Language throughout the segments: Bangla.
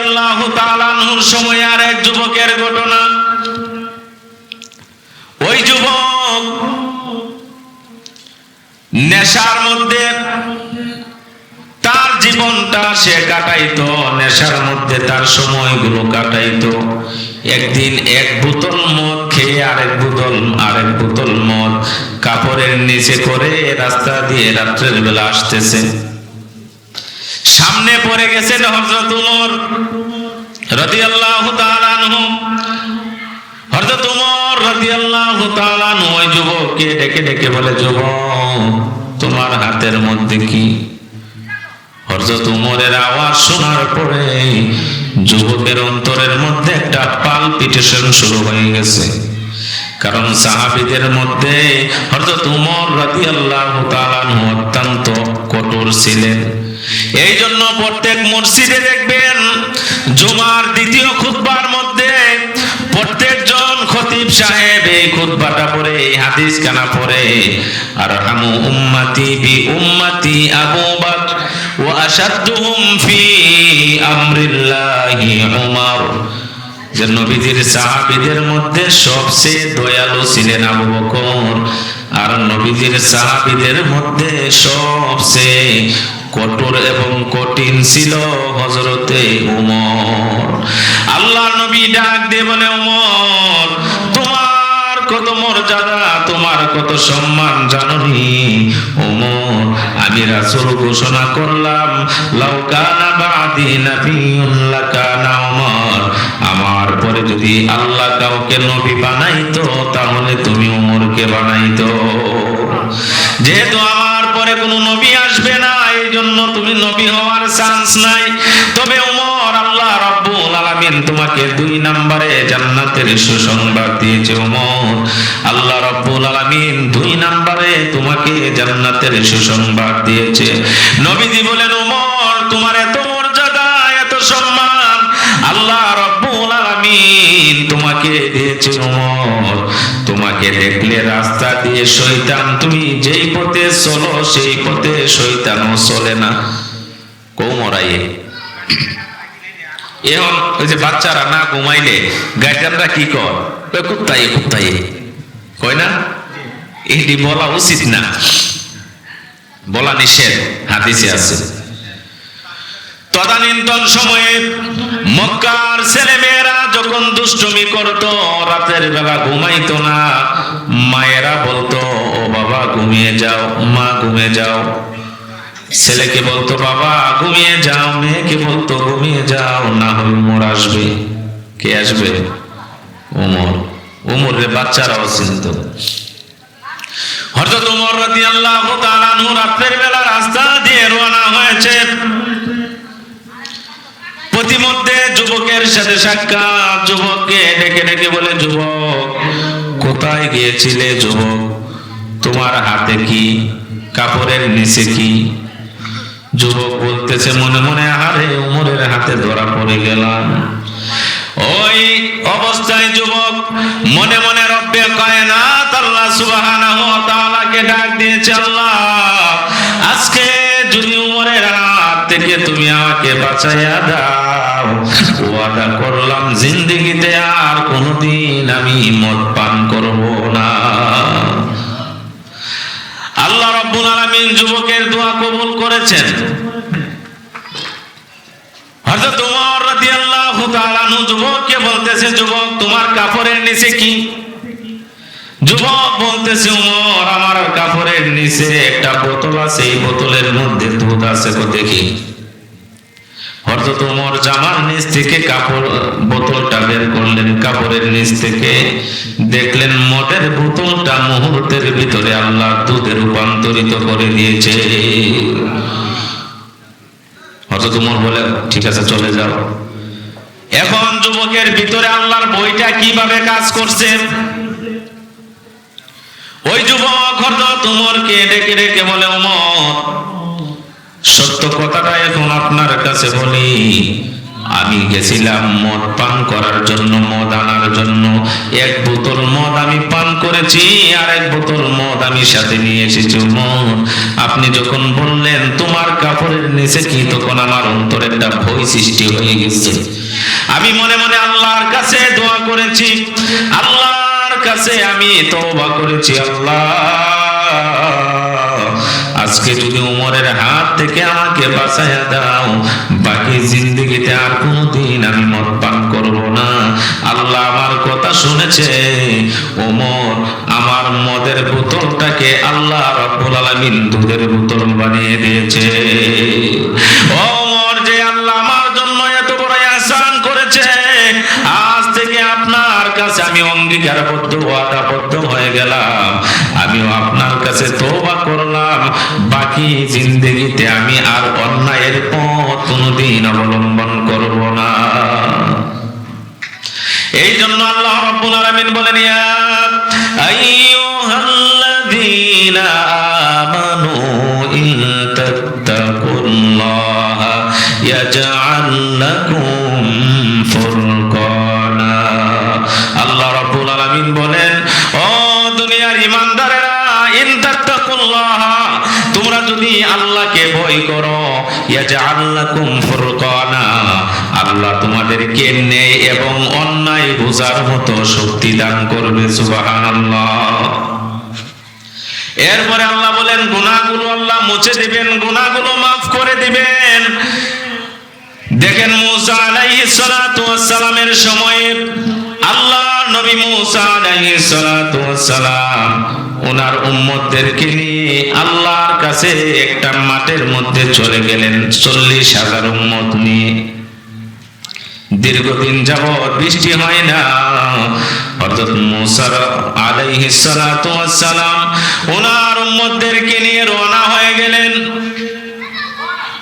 রাদিয়াল্লাহু তাআলা সময় আর এক যুবকের ঘটনা। ওই যুবক নেশার মধ্যে তার জীবনটা সে কাটাইতো, নেশার মধ্যে তার সময়গুলো কাটাইতো। একদিন এক বোতল মদ খেয়ে আরেক বোতল আরেক বোতল মদ কাপড়ের নিচে করে রাস্তা দিয়ে রাত্রের বেলা আসতেছে। পড়ে গেছেন হযরত উমর রাদিয়াল্লাহু তাআলা আনহু। হযরত উমর তাআলা আনহু, ওই যুবককে ডেকে ডেকে বলে, যুবক, তোমার হাতের মধ্যে কি? হযরত উমরের আওয়াজ শোনার পরে যুবকের অন্তরের মধ্যে একটা পালপিটেশন শুরু হয়ে গেছে। কারণ সাহাবীদের মধ্যে হযরত উমর তাআলা আনহু অত্যন্ত কঠোর ছিলেন। এই জন্য প্রত্যেক মসজিদে দেখবেন জুমার দ্বিতীয় খুতবার মধ্যে প্রত্যেকজন খতিব সাহেব এই খুতবাটা পড়ে, এই হাদিস কানা পড়ে। আর হামু উম্মতি বি উম্মতি আবু বকর ওয়া আশাদ্দুহুম ফি আমরিল্লাহি উমর। যে নবীজির সাহাবীদের মধ্যে সবচেয়ে দয়ালু ছিলেন আবু বকর, আর নবীজির সাহাবীদের মধ্যে সবচেয়ে কঠোর এবং কঠিন ছিল হজরতে উমর। আল্লাহ নবী ডাক দিয়ে বলে, উমর, তোমার কত মর্যাদা, তোমার কত সম্মান জাননি? ওমর আমি রাসূল ঘোষণা করলাম লাউকানা বাদি লাকানা ওমর আমার পরে যদি আল্লাহ কাউকে নবী বানাইতো, তাহলে তুমি ওমরকে বানাইতো। যেহেতু আমার পরে কোনো নবী আসবে না এই জন্য তুমি নবী হওয়ার চান্স নাই। তবে ওমর আল্লাহ রাব্বুল আলামিন তোমাকে দুই নম্বরে জান্নাতের সুসংবাদ দিয়েছে ওমর আল্লাহ রাব্বুল আলামিন দুই নম্বরে তোমাকে জান্নাতের সুসংবাদ দিয়েছে। নবীজি বলেন দিয়েছে ওমর তোমাকে দেখলে রাস্তা দিয়ে শয়তান, তুমি যেই পথে চলো, সেই পথে শয়তানও চলে না। কৌমরাইয়ে এখন ওই যে বাচ্চারা না ঘুমাইলে, গার্জিয়ানরা কি কর? কয় কুত্তাইয়ে কুত্তাইয়ে কয় না? এটি বলা উচিত না। বলা নিষেধ। হাদিসে আছে। তদানীন্তন সময়ে মক্কার ছেলেমেয়েরা যখন দুষ্টমি করত, রাতের বেলা ঘুমাইতো না, মায়েরা বলতো, ও বাবা, ঘুমিয়ে যাও, মা, ঘুমিয়ে যাও। ছেলেকে বলতো, বাবা, ঘুমিয়ে যাও। মেয়েকে বলতো, ঘুমিয়ে যাও, না হয় উমর আসবে। কে আসবে? উমর। উমরের বাচ্চারাও চিনত। হযরত উমর রাদিয়াল্লাহু তাআলা আনহু রাতের বেলা রাস্তা দিয়ে রওনা হয়েছে। প্রতিমধ্যে যুবকের সাথে সাক্ষাৎ। যুবককে ডেকে ডেকে বলে, যুবক, কোথায় গিয়েছিলে যুবক? তোমার হাতে কি? কাপড়ের নিচে কি? যুবক বলতেছে, মনে মনে আরে উমরের হাতে ধরা পড়ে গেলাম। ওই অবস্থায় যুবক মনে মনে, রব্বে আল্লাহ সুবহানাহু ওয়া তাআলাকে ডাক দিয়েছে আল্লাহ। আজকে যদি উমরের হাত থেকে তুমি আমাকে বাঁচাইয়া দাও, ওয়াদা করলাম জিন্দেগিতে আর কোনোদিন আমি মদ পান করব না। আল্লাহ রব্বুল আলামিন যুবকের দোয়া কবুল করেছেন। হযরত ওমর রাদিয়াল্লাহু তাআলা যুবককে বলতেছে, যুবক, তোমার কাপড়ের নিচে কি যুবক বলতেছে ওমর আমার কাপড়ের নিচে একটা বোতল আছে, এই বোতলের মধ্যে দুধ আছে তো দেখি। হযরত ওমর জামার নিচ থেকে কাপড়, বোতলটা বের করলেন, কাপড়ের নিচ থেকে দেখলেন মদের বোতলটা মুহূর্তের ভিতরে আল্লাহ দুধে রূপান্তরিত করে দিয়েছে। হযরত ওমর বলে, ঠিক আছে, চলে যাও। এখন যুবকের ভিতরে আল্লাহর বইটা কীভাবে কাজ করছে? আমি গেছিলাম মদ পান করার জন্য, মদ আনার জন্য। এক বোতল মদ আমি পান করেছি, আর এক বোতল মদ আমি সাথে নিয়ে এসেছি মদ আপনি যখন বললেন, তোমার কাপড়ের নিচে কি? তখন আমার অন্তরে একটা ভয় সৃষ্টি হয়ে গেছে। আমি মনে মনে আল্লাহর কাছে দোয়া করেছি। আল্লাহর কাছে আমি তওবা করেছি, আল্লাহ। আজকে যদি উমরের হাত থেকে আমাকে বাঁচাইয়া দাও, বাকি জিন্দগিতে আর কোনোদিন আমি মদ পান করব না। আল্লাহ আমার কথা শুনেছে ওমর আমার মদের বোতলটাকে আল্লাহ রব্বুল আলামিন দুধের বোতল বানিয়ে দিয়েছে। অঙ্গীকারবদ্ধ ওয়াদাবদ্ধ হয়ে গেলাম, আমিও আপনার কাছে তওবা করলাম। বাকি জিন্দগিতে আমি আর অন্যায়ের পথ কোনোদিন অবলম্বন করব না। এই জন্য আল্লাহ রাব্বুল আলামিন বলেন, ইয়া আইয়ুহাল্লাযীনা যদি আল্লাহকে ভয় করো। ইয়াজআল লাকুম ফুরকানা। আল্লাহ তোমাদেরকে ন্যায় এবং অন্যায় বোঝার মতো শক্তি দান করবে, সুবহানাল্লাহ। এরপরে আল্লাহ বলেন, গুনাহগুলো আল্লাহ মুছে দিবেন, গুনাহগুলো মাফ করে দিবেন। দেখেন মুসা আলাইহিস সালাতু ওয়াস সালামের সময়ে আল্লাহ নবী মুসা আলাইহিস সালাতু ওয়াস সালাম ওনার উম্মতদেরকে নিয়ে আল্লাহর কাছে একটা মাঠের মধ্যে চলে গেলেন চল্লিশ হাজার উম্মত নিয়ে। দীর্ঘদিন যাবৎ বৃষ্টি হয় না। অর্থাৎ মুসার আলাইহিস সালাতু ওয়াস সালাম ওনার উম্মতদেরকে নিয়ে রওনা হয়ে গেলেন।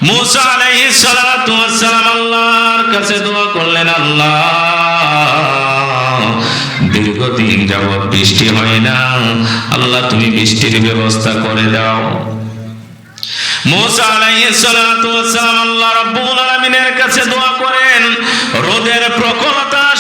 মুসা আলাইহিস সালাতু ওয়াস সালাম আল্লাহর কাছে দোয়া করলেন, আল্লাহ বৃষ্টি হয় না। আল্লাহ, তুমি বৃষ্টির ব্যবস্থা করে দাও। আল্লাহ রাব্বুল আলামিনের কাছে দোয়া করেন, রোদের প্রখরতা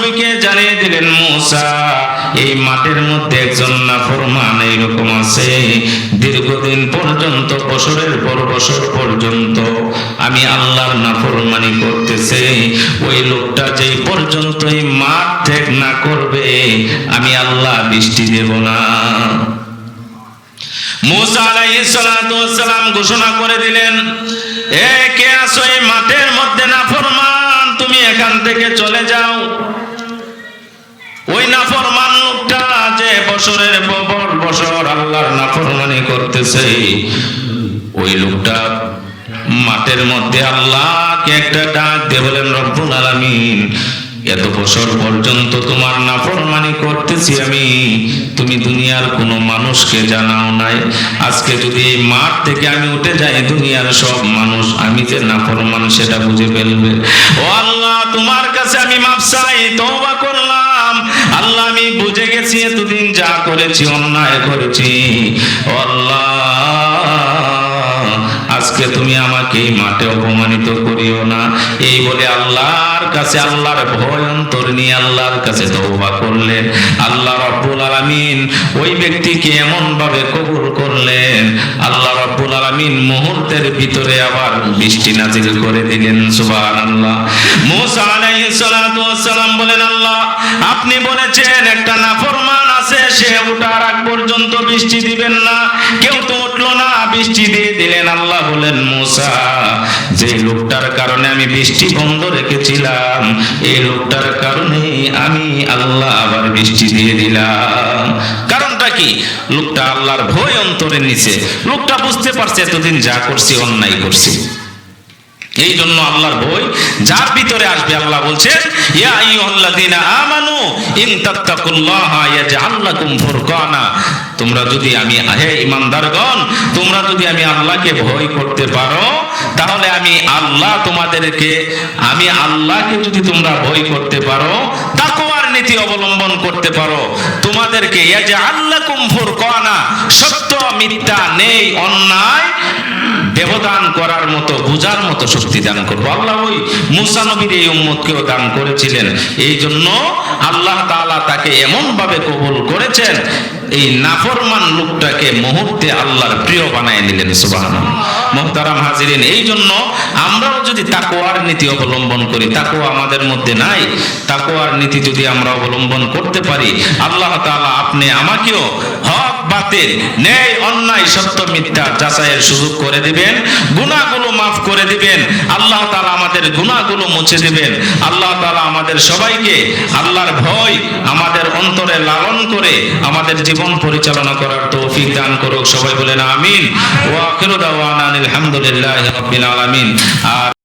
নবীকে জানিয়ে দিলেন, মুসা, এই মাঠের মধ্যে একজন নাফরমান এইরকম আছে। দীর্ঘদিন পর্যন্ত, বছরের পর বছর পর্যন্ত আমি আল্লাহর নাফরমানি করতেছে। ওই লোকটা যেই পর্যন্ত এই মাঠ ত্যাগ না করবে, আমি আল্লাহ বৃষ্টি দেব না। মুসা আলাইহিস সালাতু সালাম ঘোষণা করে দিলেন, এ, কে আসো এই মাঠের মধ্যে নাফরমান? তুমি এখান থেকে চলে যাও। ওই নাফরমান লোকটা যে বছরের পর বছর আল্লাহর নাফরমানি করতেছে। ওই লোকটা মাঠের মধ্যে আল্লাহকে একটা ডাক দিয়ে বলেন, রব্বুল আলামিন, এত বছর পর্যন্ত তোমার নাফরমানি করতেছি আমি। তুমি দুনিয়ার কোনো মানুষকে জানাও নাই। আজকে যদি এই মাঠ থেকে আমি উঠে যাই, দুনিয়ার সব মানুষ, আমি যে নাফরমান সেটা বুঝে ফেলবে। ও আল্লাহ, তোমার কাছে আমি মাপ চাই আমি বুঝে গেছি এতদিন যা করেছি অন্যায় করেছি। আল্লাহ। আজকে তুমি আমাকে মাঠে অপমানিত করিও না। এই বলে আল্লাহর কাছে, আল্লাহর ভয় অন্তর নিয়ে আল্লাহর কাছে তওবা করলেন। আল্লাহ রাব্বুল আলামিন ওই ব্যক্তিকে এমন ভাবে কবুল করলেন। আল্লাহ রাব্বুল আলামিন মুহূর্তের ভিতরে আবার বৃষ্টি নাজিল করে দিলেন, সুবহানাল্লাহ। মুসা আলাইহিস সালাতু ওয়াস সালাম বলেন, আল্লাহ, আপনি বলেছেন, একটা নাফরমান আছে, সে ওঠার আগ পর্যন্ত বৃষ্টি দিবেন না। কেউ তো উঠল না, বৃষ্টি দিয়ে দিলেন, আল্লাহ বলেন মুসা, যে লোকটার কারণে আমি বৃষ্টি বন্ধ রেখেছিলাম এই লোকটার কারণে আমি আল্লাহ আবার বৃষ্টি দিয়ে দিলাম। কারণটা কি? লোকটা আল্লাহর ভয় অন্তরে নিচে। লোকটা বুঝতে পারছে, এতদিন যা করছি, অন্যায় করছি। এই জন্য আল্লাহর ভয় যার ভিতরে আসবে, আল্লাহ বলছেন ইয়া আইয়ুহাল্লাযীনা আমানু, ইন তাত্তাকুল্লাহা ইয়াজআল লাকুম ফুরকানা। তোমরা যদি আমি হে ইমানদারগণ, তোমরা যদি আমি আল্লাহকে ভয় করতে পারো, তাহলে আমি আল্লাহ তোমাদেরকে, আমি আল্লাহকে যদি তোমরা ভয় করতে পারো, তাকওয়ার নীতি অবলম্বন করতে পারো, তোমাদেরকে ইয়া যে আল্লাহ লাকুম ফুরকানা, সত্য মিথ্যা নেই, অন্যায় ব্যবধান করার মতো, বোঝার মতো শক্তি দান করব। আল্লাহ ওই মুসা নবীর এই উম্মতকেও দান করেছিলেন। এই জন্য আল্লাহ তাআলা তাকে এমন ভাবে কবুল করেছেন, এই নাফরমান লোকটাকে মুহূর্তে আল্লাহর প্রিয় বানায় নিলেন, সুবহানাল্লাহ। মুহতারাম হাজিরিন, এই জন্য আমরাও যদি তাকওয়ার নীতি অবলম্বন করি, তাকওয়া আমাদের মধ্যে নাই, তাকওয়ার নীতি যদি আমরা অবলম্বন করতে পারি, আল্লাহ তাআলা আপনি আমাকেও বাতিল। ন্যায়, অন্যায়, সত্য, মিথ্যা যাচাইয়ের সুযোগ করে দিবেন, গুনাহগুলো মাফ করে দিবেন, আল্লাহ তাআলা আমাদের গুনাহগুলো মুছে দিবেন, আল্লাহ তাআলা আমাদের সবাইকে আল্লাহর ভয়, আমাদের অন্তরে লালন করে আমাদের জীবন পরিচালনা করার তৌফিক দান করুক। সবাই বলেন আমিন। ওয়া আখিরু দাওয়ানা আলহামদুলিল্লাহি রাব্বিল আলামিন। আর